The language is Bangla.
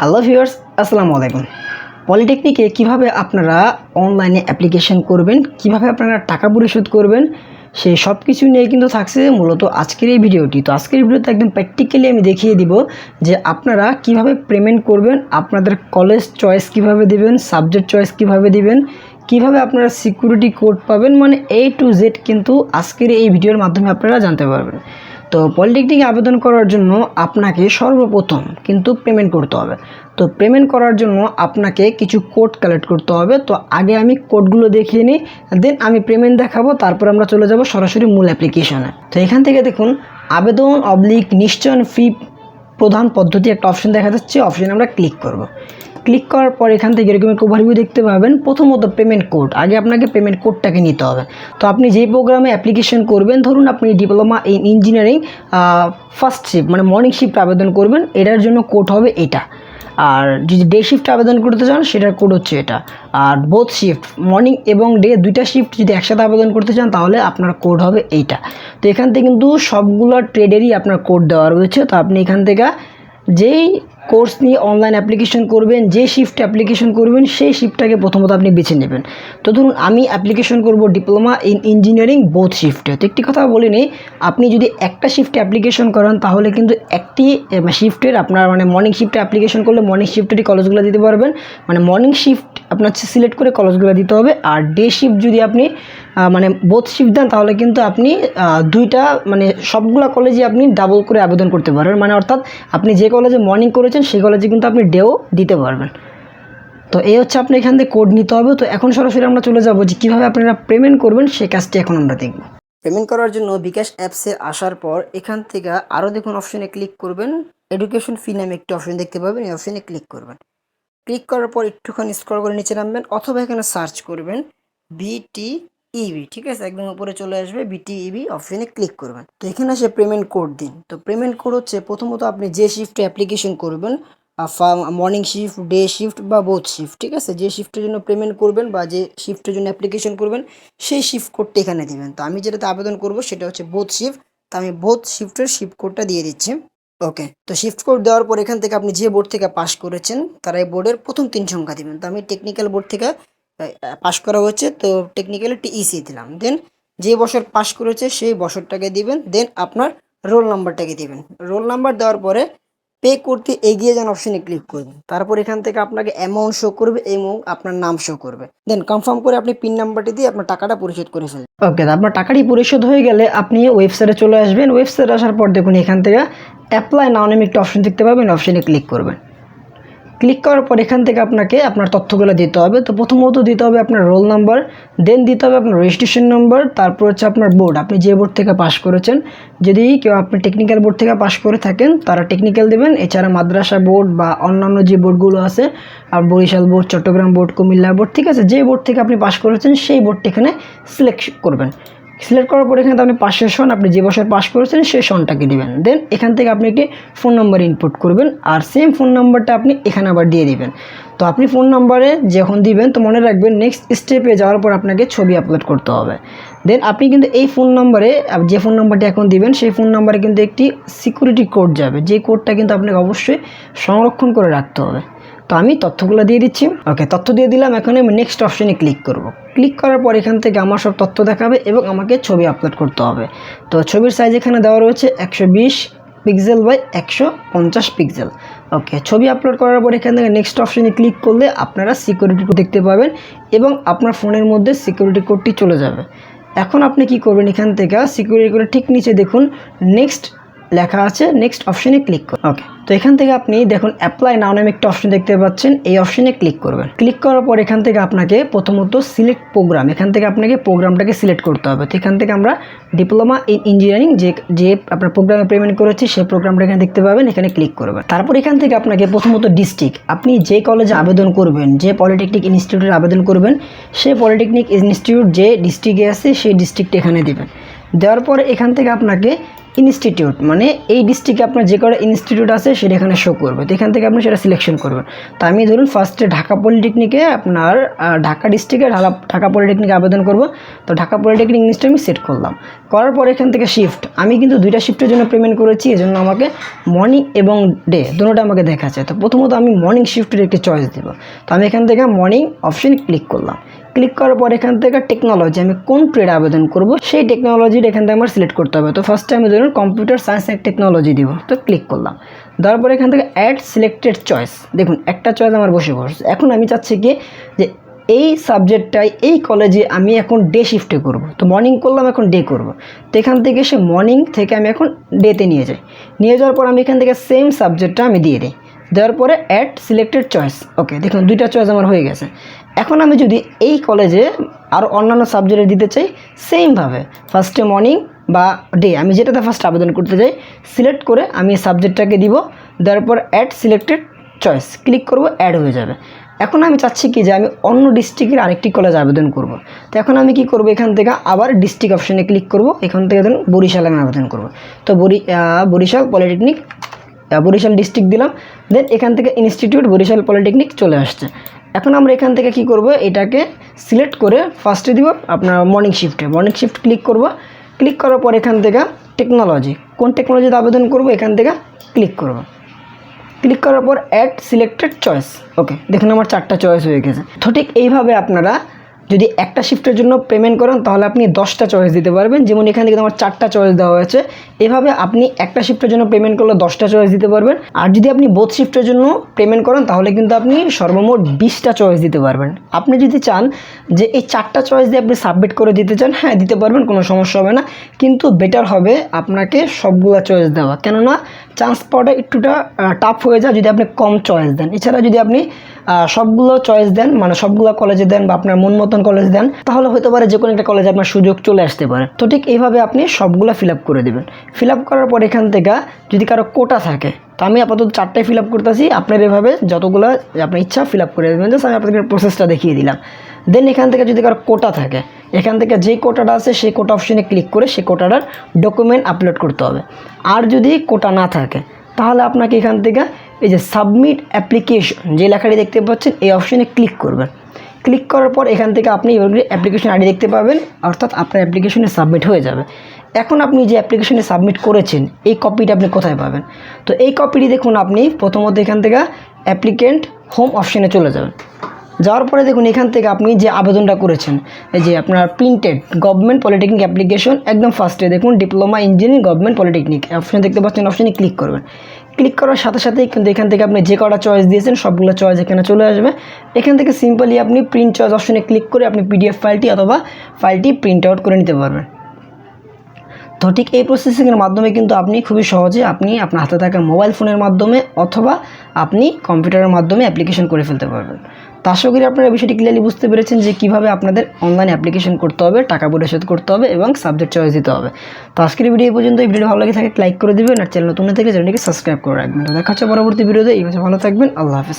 হ্যালো ভিউয়ার্স আসসালামু আলাইকুম। পলিটেকনিকে কীভাবে আপনারা অনলাইনে অ্যাপ্লিকেশন করবেন, কীভাবে আপনারা টাকা পরিশোধ করবেন সেই সব কিছু নিয়ে কিন্তু থাকছে মূলত আজকের এই ভিডিওটি তো আজকের ভিডিওতে একদম প্র্যাকটিক্যালি আমি দেখিয়ে দিব যে আপনারা কীভাবে পেমেন্ট করবেন, আপনাদের কলেজ চয়েস কীভাবে দেবেন সাবজেক্ট চয়েস কীভাবে দিবেন, কীভাবে আপনারা সিকিউরিটি কোড পাবেন মানে এ টু জেড কিন্তু আজকের এই ভিডিওর মাধ্যমে আপনারা জানতে পারবেন। তো পলিটেকনিকে আবেদন করার জন্য আপনাকে সর্বপ্রথম কিন্তু পেমেন্ট করতে হবে। তো পেমেন্ট করার জন্য আপনাকে কিছু কোড কালেক্ট করতে হবে। তো আগে আমি কোডগুলো দেখিয়ে নিই, দেন আমি পেমেন্ট দেখাবো, তারপর আমরা চলে যাব সরাসরি মূল অ্যাপ্লিকেশনে তো এখান থেকে দেখুন, আবেদন অবলিক নিশ্চয়ন ফি প্রধান পদ্ধতি একটা অপশন দেখা যাচ্ছে। অপশনে আমরা ক্লিক করব। ক্লিক করার পর এখান থেকে এরকম একটা ওভারভিউ দেখতে পাবেন। প্রথমত পেমেন্ট কোড আগে আপনাকে পেমেন্ট কোডটাকে নিতে হবে। তো আপনি যেই প্রোগ্রামে অ্যাপ্লিকেশন করবেন, ধরুন আপনি diploma in engineering first shift মানে মর্নিং শিফট আবেদন করবেন, এটার জন্য কোড হবে এটা। আর যদি ডে শিফট আবেদন করতে চান, সেটার কোড হচ্ছে এটা। আর বোথ শিফট মর্নিং এবং ডে দুইটা শিফট যদি একসাথে আবেদন করতে চান, তাহলে আপনার কোড হবে এইটা। তো এখান থেকে কিন্তু সবগুলো ট্রেডেরই আপনার কোড দেওয়া রয়েছে। তো আপনি এখান থেকে যেই কোর্স নিয়ে অনলাইন অ্যাপ্লিকেশন করবেন যে শিফট অ্যাপ্লিকেশন করবেন, সেই শিফটটাকে প্রথমত আপনি বেছে নেবেন। তো ধরুন, আমি অ্যাপ্লিকেশন করব ডিপ্লোমা ইন ইঞ্জিনিয়ারিং বোথ শিফটে তো একটি কথা বলে নিই, আপনি যদি একটা শিফটে অ্যাপ্লিকেশন করেন, তাহলে কিন্তু একটি শিফটের আপনার মানে মর্নিং শিফটে অ্যাপ্লিকেশন করলে মর্নিং শিফটেরই কলেজগুলো দিতে পারবেন। মানে মর্নিং শিফট আপনার সিলেক্ট করে কলেজগুলো দিতে হবে। আর ডে শিফট যদি আপনি মানে বোথ শিফট দেন, তাহলে কিন্তু আপনি দুইটা মানে সবগুলা কলেজে আপনি ডাবল করে আবেদন করতে পারবেন। মানে অর্থাৎ আপনি যে কলেজে মর্নিং করেছেন, সেই কলেজে কিন্তু আপনি ডেও দিতে পারবেন। তো এই হচ্ছে আপনি এখান থেকে কোড নিতে হবে। তো এখন সরাসরি আমরা চলে যাব যে কীভাবে আপনারা পেমেন্ট করবেন, সেই কাজটি এখন আমরা দেখব। পেমেন্ট করার জন্য বিকাশ অ্যাপসে আসার পর এখান থেকে আরও দেখুন অপশনে ক্লিক করবেন। এডুকেশন ফি নামে একটি অপশন দেখতে পাবেন। এই অপশনে ক্লিক করবেন। ক্লিক করার পর একটুখানি স্ক্রল করে নিচে নামবেন অথবা এখানে সার্চ করবেন বিটি ইবি ঠিক আছে? একদম উপরে চলে আসবে বিটি ইবি অপশনে ক্লিক করবেন। তো এখানে আসে পেমেন্ট কোড দিন। তো পেমেন্ট কোড হচ্ছে প্রথমত আপনি যে শিফটে অ্যাপ্লিকেশন করবেন মর্নিং শিফট ডে শিফট বা বোথ শিফট ঠিক আছে? যে শিফটের জন্য পেমেন্ট করবেন বা যে শিফটের জন্য অ্যাপ্লিকেশন করবেন, সেই শিফট কোডটা এখানে দেবেন। তো আমি যেটাতে আবেদন করব সেটা হচ্ছে বোথ শিফট তো আমি বোথ শিফটের শিফট কোডটা দিয়ে দিচ্ছি। ওকে তো শিফট কোড দেওয়ার পর এখান থেকে আপনি যে বোর্ড থেকে পাস করেছেন, তারা এই বোর্ডের প্রথম তিন সংখ্যা দেবেন। তো আমি টেকনিক্যাল বোর্ড থেকে পাস করা হচ্ছে, তো টেকনিক্যালি টিইসি দিলাম। দেন যে বছর পাস করেছে, সেই বছরটাকে দিবেন। দেন আপনার রোল নাম্বারটাকে দিবেন। রোল নাম্বার দেওয়ার পরে পে করতে এগিয়ে যান অপশনে ক্লিক করবেন তারপর এখান থেকে আপনাকে অ্যামাউন্ট শো করবে এবং আপনার নাম শো করবে। দেন কনফার্ম করে আপনি পিন নাম্বারটি দিয়ে আপনার টাকাটা পরিশোধ করে ফেলবেন ওকে আপনার টাকাটি পরিশোধ হয়ে গেলে আপনি ওয়েবসাইটে চলে আসবেন। ওয়েবসাইটে আসার পর দেখুন, এখান থেকে অ্যাপ্লাই নাও নামে একটা অপশন দেখতে পাবেন অপশনে ক্লিক করবেন। ক্লিক করার পর এখান থেকে আপনাকে আপনার তথ্যগুলো দিতে হবে। তো প্রথমত দিতে হবে আপনার রোল নাম্বার, দেন দিতে হবে আপনার রেজিস্ট্রেশন নম্বর তারপর হচ্ছে আপনার বোর্ড আপনি যে বোর্ড থেকে পাশ করেছেন, যদি কেউ আপনি টেকনিক্যাল বোর্ড থেকে পাশ করে থাকেন, তারা টেকনিক্যাল দেবেন। এছাড়া মাদ্রাসা বোর্ড বা অন্যান্য যে বোর্ডগুলো আছে, আর Barishal board Chattogram board Cumilla board ঠিক আছে? যে বোর্ড থেকে আপনি পাশ করেছেন, সেই বোর্ডটি এখানে সিলেক্ট করবেন। সিলেক্ট করার পর এখানে আপনি পাশের সন, আপনি যে বছর পাস করেছেন সেই সনটাকে দেবেন। দেন এখান থেকে আপনি একটি ফোন নাম্বার ইনপুট করবেন আর সেম ফোন নাম্বারটা আপনি এখানে আবার দিয়ে দিবেন। তো আপনি ফোন নাম্বারে যখন দিবেন, তো মনে রাখবেন নেক্সট স্টেপে যাওয়ার পর আপনাকে ছবি আপলোড করতে হবে। দেন আপনি কিন্তু এই ফোন নাম্বারে যে ফোন নাম্বারটি এখন দিবেন, সেই ফোন নাম্বারে কিন্তু একটি সিকিউরিটি কোড যাবে। যে কোডটা কিন্তু আপনাকে অবশ্যই সংরক্ষণ করে রাখতে হবে। তো আমি তথ্যগুলো দিয়ে দিচ্ছি। ওকে, তথ্য দিয়ে দিলাম, এখন আমি নেক্সট অপশনে ক্লিক করব। ক্লিক করার পর এখান থেকে আমার সব তথ্য দেখাবে এবং আমাকে ছবি আপলোড করতে হবে। তো ছবির সাইজ এখানে দেওয়া রয়েছে একশো বিশ পিক্সেল বাই একশো পঞ্চাশ পিক্সেল ওকে, ছবি আপলোড করার পর এখান থেকে নেক্সট অপশনে ক্লিক করলে আপনারা সিকিউরিটি কোড দেখতে পাবেন এবং আপনার ফোনের মধ্যে সিকিউরিটি কোডটি চলে যাবে। এখন আপনি কি করবেন এখান থেকে সিকিউরিটি কোডের ঠিক নিচে দেখুন নেক্সট লেখা আছে নেক্সট অপশনে ক্লিক করুন। ওকে তো এখান থেকে আপনি দেখুন অ্যাপ্লাই নাও নামে একটা অপশন দেখতে পাচ্ছেন, এই অপশনে ক্লিক করবেন। ক্লিক করার পর এখান থেকে আপনাকে প্রথমত সিলেক্ট প্রোগ্রাম এখান থেকে আপনাকে প্রোগ্রামটাকে সিলেক্ট করতে হবে। তো এখান থেকে আমরা ডিপ্লোমা ইন ইঞ্জিনিয়ারিং যে যে আপনার প্রোগ্রামে পেমেন্ট করেছি সেই প্রোগ্রামটা এখানে দেখতে পাবেন, এখানে ক্লিক করবেন। তারপর এখান থেকে আপনাকে প্রথমত ডিস্ট্রিক্ট আপনি যে কলেজে আবেদন করবেন, যে পলিটেকনিক ইনস্টিটিউটে আবেদন করবেন সেই পলিটেকনিক ইনস্টিটিউট যে ডিস্ট্রিক্টে আছে, সেই ডিস্ট্রিক্ট এখানে দেবেন। দেওয়ার পর এখান থেকে আপনাকে ইনস্টিটিউট মানে এই ডিস্ট্রিক্টে আপনার যে কটা ইনস্টিটিউট আছে সেটা এখানে শো করবে। তো এখান থেকে আপনি সেটা সিলেকশন করবেন। তো আমি ধরুন ফার্স্টে ঢাকা পলিটেকনিকে আপনার ঢাকা ডিস্ট্রিক্টে ঢাকা ঢাকা পলিটেকনিকে আবেদন করব। তো ঢাকা পলিটেকনিক ইংলিশটা আমি সেট করলাম। করার পর এখান থেকে শিফট আমি কিন্তু দুইটা শিফটের জন্য পেমেন্ট করেছি, এজন্য আমাকে মর্নিং এবং ডে দুটোটা আমাকে দেখাচ্ছে। তো প্রথমত আমি মর্নিং শিফটের একটি চয়েস দেবো। তো আমি এখান থেকে মর্নিং অপশন ক্লিক করলাম। ক্লিক করার পর এখান থেকে টেকনোলজি আমি কোন ট্রেড আবেদন করব, সেই টেকনোলজির এখান থেকে আমার সিলেক্ট করতে হবে। তো ফার্স্টে আমি ধরুন কম্পিউটার সায়েন্স অ্যান্ড টেকনোলজি দিব। তো ক্লিক করলাম। দেওয়ার পর এখান থেকে অ্যাড সিলেক্টেড চয়েস দেখুন, একটা চয়েস আমার বসে বসে এখন আমি চাচ্ছি কি যে এই সাবজেক্টটাই এই কলেজে আমি এখন ডে শিফটে করব। তো মর্নিং করলাম, এখন ডে করব। তো এখান থেকে সে মর্নিং থেকে আমি এখন ডেতে নিয়ে যাই। নিয়ে যাওয়ার পর আমি এখান থেকে সেম সাবজেক্টটা আমি দিয়ে দিই। দেওয়ার পরে অ্যাড সিলেক্টেড চয়েস ওকে দেখুন, দুইটা চয়েস আমার হয়ে গেছে। এখন আমি যদি এই কলেজে আরও অন্যান্য সাবজেক্টে দিতে চাই সেমভাবে ফার্স্টে মর্নিং বা ডে, আমি যেটাতে ফার্স্ট আবেদন করতে চাই সিলেক্ট করে আমি সাবজেক্টটাকে দিব, দেওয়ার পর অ্যাড সিলেক্টেড চয়েস ক্লিক করব অ্যাড হয়ে যাবে। এখন আমি চাচ্ছি কি যে আমি অন্য ডিস্ট্রিক্টের আরেকটি কলেজ আবেদন করব। তো এখন আমি কি করব এখান থেকে, আবার ডিস্ট্রিক্ট অপশনে ক্লিক করব, এখান থেকে ধরুন বরিশালে আমি আবেদন করব। তো বরি বরিশাল পলিটেকনিক বরিশাল ডিস্ট্রিক্ট দিলাম দেন এখান থেকে ইনস্টিটিউট বরিশাল পলিটেকনিক চলে আসছে। এখন আমরা এখান থেকে কি করব, এটাকে সিলেক্ট করে ফার্স্টে দিব, আপনার মর্নিং শিফটে মর্নিং শিফট ক্লিক করব ক্লিক করার পর এখান থেকে টেকনোলজি কোন টেকনোলজিতে আবেদন করব? এখান থেকে ক্লিক করব। ক্লিক করার পর অ্যাড সিলেক্টেড চয়েস ওকে দেখুন আমার চারটা চয়েস হয়ে গেছে। তো ঠিক এইভাবে আপনারা যদি একটা শিফটের জন্য পেমেন্ট করেন, তাহলে আপনি দশটা চয়েস দিতে পারবেন। যেমন এখান থেকে আমার চারটা চয়েস দেওয়া হয়েছে। এভাবে আপনি একটা শিফটের জন্য পেমেন্ট করলে দশটা চয়েস দিতে পারবেন। আর যদি আপনি বোথ শিফটের জন্য পেমেন্ট করেন, তাহলে কিন্তু আপনি সর্বমোট বিশটা চয়েস দিতে পারবেন। আপনি যদি চান যে এই চারটা চয়েস দিয়ে আপনি সাবমিট করে দিতে চান হ্যাঁ দিতে পারবেন, কোনো সমস্যা হবে না। কিন্তু বেটার হবে আপনাকে সবগুলো চয়েস দেওয়া। কেননা চান্স পাওয়াটা একটুটা টাফ হয়ে যায় যদি আপনি কম চয়েস দেন। এছাড়া যদি আপনি সবগুলো চয়েস দেন মানে সবগুলো কলেজে দেন বা আপনার মন মতন কলেজ দেন, তাহলে হতে পারে যে কোনো একটা কলেজে আপনার সুযোগ চলে আসতে পারে। তো ঠিক এইভাবে আপনি সবগুলো ফিল আপ করে দেবেন। ফিল আপ করার পর এখান থেকে যদি কারও কোটা থাকে, তো আমি আপাতত চারটায় ফিল আপ করতেছি। আপনার এভাবে যতগুলো আপনার ইচ্ছা ফিল আপ করে দেবেন। জাস্ট আমি আপনাদের প্রসেসটা দেখিয়ে দিলাম। দেন এখান থেকে যদি কারও কোটা থাকে এখান থেকে যে কোটাটা আছে, সেই কোটা অপশনে ক্লিক করে সেই কোটাটার ডকুমেন্ট আপলোড করতে হবে। আর যদি কোটা না থাকে, তাহলে আপনাকে এখান থেকে এই যে সাবমিট অ্যাপ্লিকেশন যে লেখাটি দেখতে পাচ্ছেন, এই অপশনে ক্লিক করবেন। ক্লিক করার পর এখান থেকে আপনি অ্যাপ্লিকেশন আইডি দেখতে পাবেন, অর্থাৎ আপনার অ্যাপ্লিকেশনে সাবমিট হয়ে যাবে। এখন আপনি যে অ্যাপ্লিকেশনে সাবমিট করেছেন, এই কপিটা আপনি কোথায় পাবেন? তো এই কপিটি দেখুন, আপনি প্রথমত এখান থেকে অ্যাপ্লিকেন্ট হোম অপশনে চলে যাবেন। যাওয়ার পরে দেখুন এখান থেকে আপনি যে আবেদনটা করেছেন, এই যে আপনার প্রিন্টেড গভর্নমেন্ট পলিটেকনিক অ্যাপ্লিকেশন একদম ফার্স্টে দেখুন diploma engineering government polytechnic option দেখতে পাচ্ছেন অপশনে ক্লিক করবেন। ক্লিক করার সাথে সাথেই কিন্তু এখান থেকে আপনি যে কটা চয়েস দিয়েছেন, সবগুলো চয়েস এখানে চলে আসবে। এখান থেকে সিম্পলি আপনি প্রিন্ট চয়েস অপশনে ক্লিক করে আপনি পিডিএফ ফাইলটি অথবা ফাইলটি প্রিন্ট আউট করে নিতে পারবেন। তো ঠিক এই প্রসেসিংয়ের মাধ্যমে কিন্তু আপনি খুবই সহজে আপনি আপনার হাতে থাকা মোবাইল ফোনের মাধ্যমে অথবা আপনি কম্পিউটারের মাধ্যমে অ্যাপ্লিকেশন করে ফেলতে পারবেন। তো আশা করি আপনারা বিষয়টি ক্লিয়ারলি বুঝতে পেরেছেন যে কীভাবে আপনাদের অনলাইন অ্যাপ্লিকেশন করতে হবে, টাকা পরিশোধ করতে হবে এবং সাবজেক্ট চয়েস দিতে হবে। তো আজকের ভিডিও পর্যন্ত। এই ভিডিও ভালো লাগে থাকে লাইক করে দেবেন আর চ্যানেল নতুন থেকে চ্যানেলটিকে সাবস্ক্রাইব করে রাখবেন। দেখা হচ্ছে পরবর্তী ভিডিওতে এই ভালো থাকবেন। আল্লাহ হাফিজ।